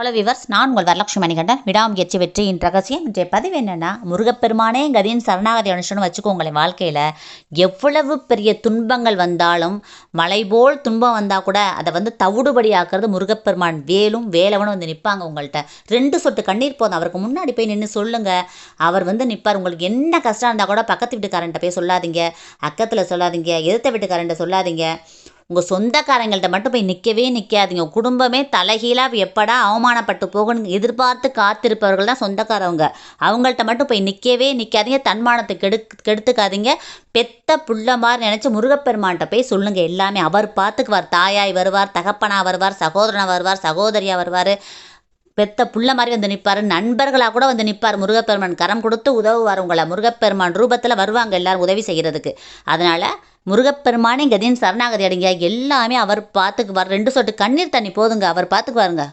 Hello viewers நான் உங்கள் வரலட்சுமி மணிகண்டன். விடாமுயற்சி வெற்றியின் ரகசியம். இன்றைய பதிவு என்னென்னா முருகப்பெருமானே கதியின் சரணாகதி அனுஷன்னு வச்சுக்கோங்களேன் வாழ்க்கையில். எவ்வளவு பெரிய துன்பங்கள் வந்தாலும் மலை போல் துன்பம் வந்தால் கூட அதை வந்து தவிடுபடி ஆக்கிறது முருகப்பெருமான் வேலும் வேலவனும் வந்து நிற்பாங்க உங்கள்கிட்ட ரெண்டு சொட்டு கண்ணீர் போதும். அவருக்கு முன்னாடி போய் நின்று சொல்லுங்கள் அவர் வந்து நிற்பார் உங்களுக்கு என்ன கஷ்டம் இருந்தால் கூட பக்கத்து வீட்டுக்காரன்ட்ட போய் சொல்லாதீங்க. அக்கத்தில் சொல்லாதீங்க. எதிர்த்த வீட்டுக்காரன்ட்ட சொல்லாதீங்க. உங்கள் சொந்தக்காரங்கள்ட்ட மட்டும் போய் நிற்கவே நிற்காதீங்க குடும்பமே தலைகீழாக எப்படா அவமானப்பட்டு போகணும் எதிர்பார்த்து காத்திருப்பவர்கள் தான் சொந்தக்காரவங்க. அவங்கள்ட்ட மட்டும் போய் நிற்கவே நிற்காதீங்க தன்மானத்தை கெடு கெடுத்துக்காதீங்க. பெத்த புள்ள மாதிரி நினச்சி முருகப்பெருமான்கிட்ட போய் சொல்லுங்கள் எல்லாமே. அவர் பார்த்துக்குவார் தாயாய் வருவார் தகப்பனாக வருவார் சகோதரனாக வருவார் சகோதரியாக வருவார். பெத்த புள்ள மாதிரி வந்து நிற்பார் நண்பர்களாக கூட வந்து நிற்பார் முருகப்பெருமான் கரம் கொடுத்து உதவுவார் உங்களை. முருகப்பெருமான் ரூபத்தில் வருவாங்க எல்லாரும் உதவி செய்கிறதுக்கு அதனால் முருகப்பெருமானே கதியின் சரணாகதி அடைங்க. எல்லாமே அவர் பார்த்துக்குவார் ரெண்டு சொட்டு கண்ணீர் தண்ணி போதுங்க. அவர் பார்த்துக்குவாருங்க